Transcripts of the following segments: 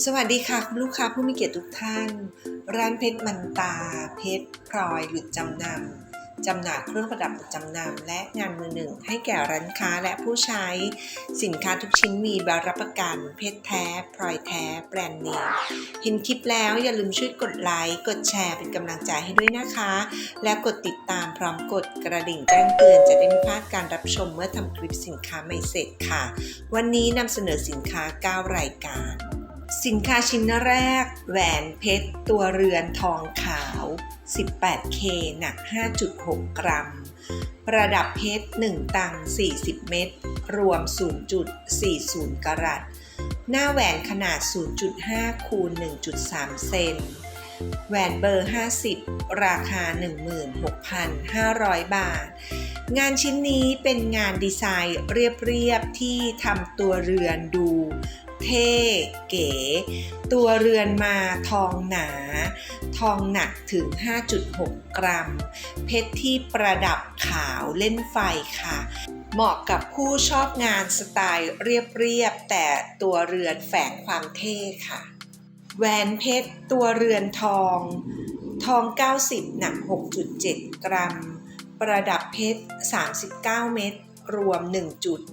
สวัสดีค่ะ คุณลูกค้าผู้มีเกียรติทุกท่าน ร้านเพชรมันตา เพชรพลอยหลุดจำนำจำหน่ายเครื่องประดับหลุดจำนำและงานมือหนึ่ง ให้แก่ร้านค้าและผู้ใช้ สินค้าทุกชิ้นมีใบรับประกัน เพชรแท้พลอยแท้แบรนด์เนมเห็นคลิปแล้วอย่าลืมช่วยกดไลค์กดแชร์เป็นกำลังใจให้ด้วยนะคะ และกดติดตามพร้อมกดกระดิ่งแจ้งเตือนจะได้ไม่พลาดการรับชมเมื่อทำคลิปสินค้าใหม่เสร็จค่ะ วันนี้นำเสนอสินค้า 9 รายการ สินค้าชิ้นแรก แหวนเพชร ตัวเรือนทองขาว 18K หนัก 5.6 กรัม ประดับเพชร 1 ตัง 40 เม็ด รวม 0.40 กรัต หน้าแหวนขนาด 0.5 คูณ 1.3 เซน แหวนเบอร์ 50 ราคา 16,500 บาท งานชิ้นนี้เป็นงานดีไซน์เรียบๆที่ทำตัวเรือนดู เท่เก๋ ตัวเรือนมาทองหนา ทองหนักถึง 5.6 กรัม เพชรที่ประดับขาวเล่นไฟค่ะ เหมาะกับผู้ชอบงานสไตล์เรียบๆ แต่ตัวเรือนแฝงความเท่ค่ะ แหวนเพชรตัวเรือนทอง ทอง 90 หนัก 6.7 กรัม ประดับเพชร 39 เม็ดรวม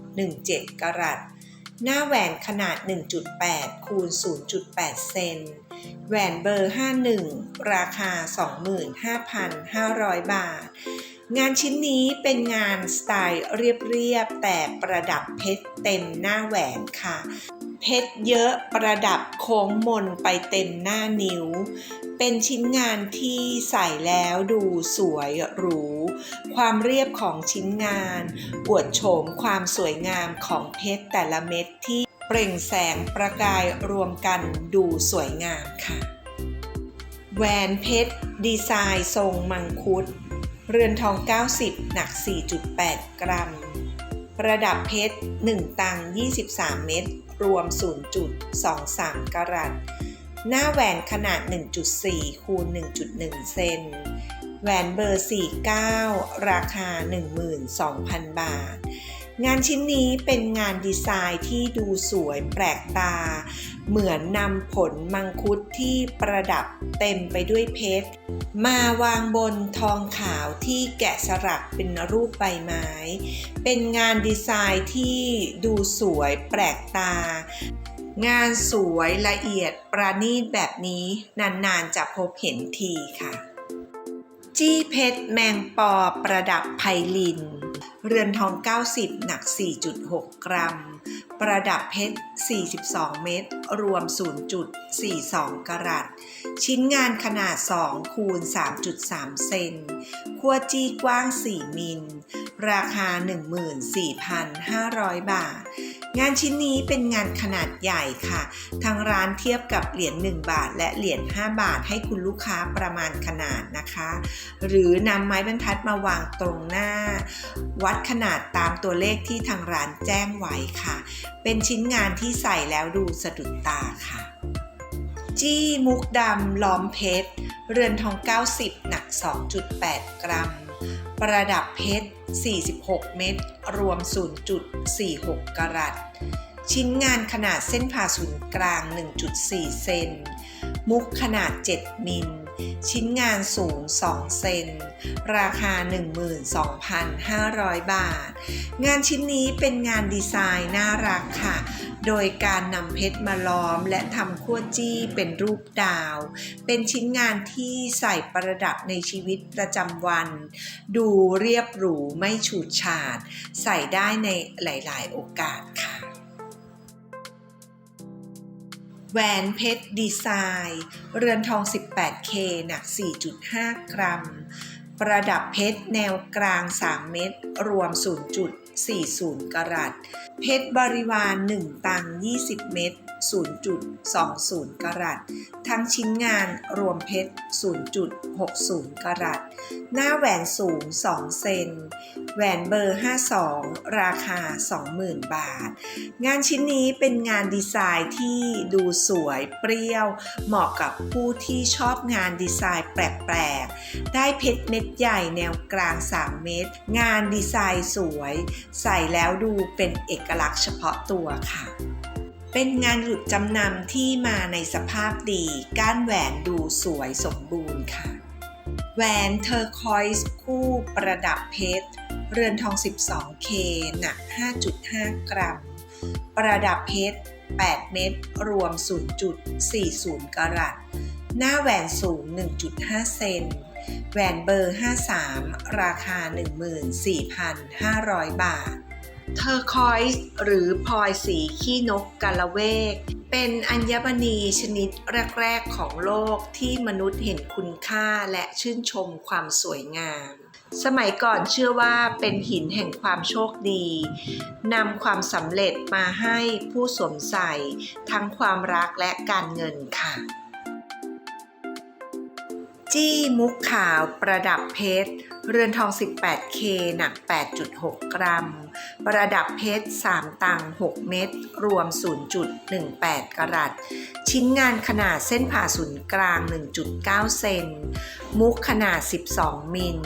1.17 กรัต หน้าแหวนขนาด 1.8 คูณ 0.8 เซน แหวนเบอร์ 51 ราคา 25,500 บาท งานชิ้นนี้เป็นงานสไตล์เรียบๆ แต่ประดับเพชรเต็มหน้าแหวนค่ะ เพชรเยอะประดับโค้งมนไปเต็มหน้านิ้ว เป็นชิ้นงานที่ใส่แล้วดูสวยหรู ความเรียบของชิ้นงาน อวดโฉมความสวยงามของเพชรแต่ละเม็ดที่เปล่งแสงประกายรวมกันดูสวยงามค่ะ แหวนเพชร ดีไซน์ทรงมังคุด เรือนทอง 90 หนัก 4.8 กรัมประดับเพชร 1 ตัง 23 เม็ด รวม 0.23 กรัต หน้าแหวนขนาด 1.4 คูณ 1.1 เซน แหวนเบอร์ 49 ราคา 12,000 บาท งานชิ้นนี้เป็นงานดีไซน์ที่ดูสวยแปลกตา เหมือนนำผลมังคุดที่ประดับเต็มไปด้วยเพชร มาวางบนทองขาวที่แกะสลักเป็นรูปใบไม้ เป็นงานดีไซน์ที่ดูสวยแปลกตา งานสวยละเอียดประณีตแบบนี้นานๆจะพบเห็นทีค่ะ จี้เพชรแมงปอประดับไพลิน เรือนทอง 90 หนัก 4.6 กรัม ประดับเพชร 42 เม็ด รวม 0.42 กรัต ชิ้นงานขนาด 2 คูณ 3.3 เซนขั้วจี้กว้าง 4 มิล ราคา 14,500 บาท งานชิ้นนี้เป็นงานขนาดใหญ่ค่ะ ทางร้านเทียบกับเหรียญ1บาท และเหรียญ5บาทให้คุณลูกค้าประมาณขนาดนะคะ หรือนำไม้บรรทัดมาวางตรงหน้า วัดขนาดตามตัวเลขที่ทางร้านแจ้งไว้ค่ะ เป็นชิ้นงานที่ใส่แล้วดูสะดุดตาค่ะจี้มุกดำล้อมเพชร เรือนทอง 90 หนัก 2.8 กรัม ประดับเพชร 46 เม็ด รวม 0.46 กรัต ชิ้นงานขนาดเส้นผ่าศูนย์กลาง 1.4 เซน มุกขนาด 7 มิล ชิ้นงานสูง 2 เซน ราคา 12,500 บาท งานชิ้นนี้เป็นงานดีไซน์น่ารักค่ะ โดยการนำเพชรมาล้อมและทำขั้วจี้เป็นรูปดาว เป็นชิ้นงานที่ใส่ประดับในชีวิตประจำวัน ดูเรียบหรูไม่ฉูดฉาด ใส่ได้ในหลาย ๆ โอกาส แหวนเพชรดีไซน์ เรือนทอง 18K หนัก 4.5 กรัม ประดับเพชรแนวกลาง 3 เม็ดรวม 0.40 กรัตเพชรบริวาร 1 ตัง 20 เม็ด 0.20 กรัต ทั้งชิ้นงานรวมเพชร 0.60 กรัต หน้าแหวนสูง 2 เซน แหวนเบอร์ 52 ราคา 20,000 บาท งานชิ้นนี้เป็นงานดีไซน์ที่ดูสวยเปรี้ยว เหมาะกับผู้ที่ชอบงานดีไซน์แปลก ๆ ได้เพชรเม็ดใหญ่แนวกลาง 3 เม็ด งานดีไซน์สวย ใส่แล้วดูเป็นเอกลักษณ์เฉพาะตัวค่ะ เป็นงานหลุดจำนำที่มาในสภาพดี ก้านแหวนดูสวยสมบูรณ์ค่ะ แหวนเทอร์คอยส์คู่ประดับเพชร เรือนทอง 12K หนัก 5.5 กรัม ประดับเพชร 8 เม็ดรวม 0.40 กรัต หน้าแหวนสูง 1.5 เซน แหวนเบอร์ 53 ราคา 14,500 บาท เทอร์คอยส์หรือพลอยสีขี้นกกาละเวก เป็นอัญมณีชนิดแรก ๆ ของโลกที่มนุษย์เห็นคุณค่าและชื่นชมความสวยงาม สมัยก่อนเชื่อว่าเป็นหินแห่งความโชคดีนำความสำเร็จมาให้ผู้สวมใส่ ทั้งความรักและการเงินค่ะ จี้มุกขาวประดับเพชร เรือนทอง 18K หนัก 8.6 กรัม ประดับเพชร 3 ตัง 6 เม็ด รวม 0.18 กรัต ชิ้นงานขนาดเส้นผ่าศูนย์กลาง 1.9 เซน มุกขนาด 12 มิล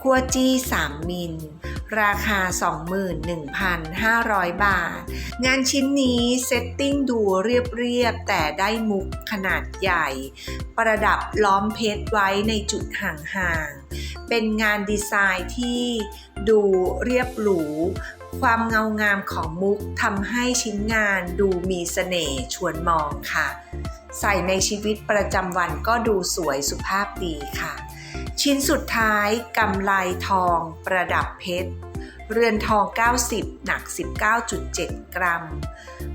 คั่วจี้ 3 มิล ราคา 21,500 บาท งานชิ้นนี้เซตติ้งดูเรียบ ๆ แต่ได้มุกขนาดใหญ่ ประดับล้อมเพชรไว้ในจุดห่าง ๆ เป็นงานดีไซน์ที่ดูเรียบหรู ความเงางามของมุกทำให้ชิ้นงานดูมีเสน่ห์ชวนมองค่ะ ใส่ในชีวิตประจำวันก็ดูสวยสุภาพดีค่ะ ชิ้นสุดท้ายกำไลทองประดับเพชร เรือนทอง 90 หนัก 19.7 กรัม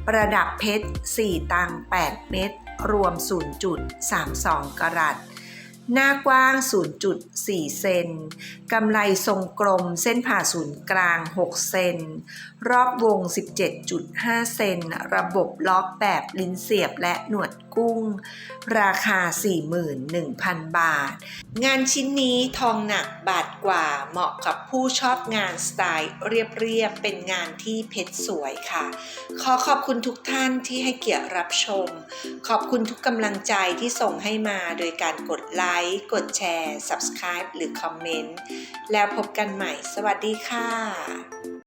ประดับเพชร 4 ตัง 8 เม็ด รวม 0.32 กรัต หน้ากว้าง 0.4 เซน กำไลทรงกลมเส้นผ่าศูนย์กลาง 6 เซน รอบวง 17.5 เซน ระบบล็อกแบบลิ้นเสียบและหนวด กุ้ง ราคา 41,000 บาท งานชิ้นนี้ทองหนักบาทกว่าเหมาะกับผู้ชอบงานสไตล์เรียบๆเป็นงานที่เพชรสวยค่ะ ขอขอบคุณทุกท่านที่ให้เกียรติรับชม ขอบคุณทุกกำลังใจที่ส่งให้มาโดยการกดไลค์ กดแชร์ Subscribe หรือคอมเมนต์ แล้วพบกันใหม่ สวัสดีค่ะ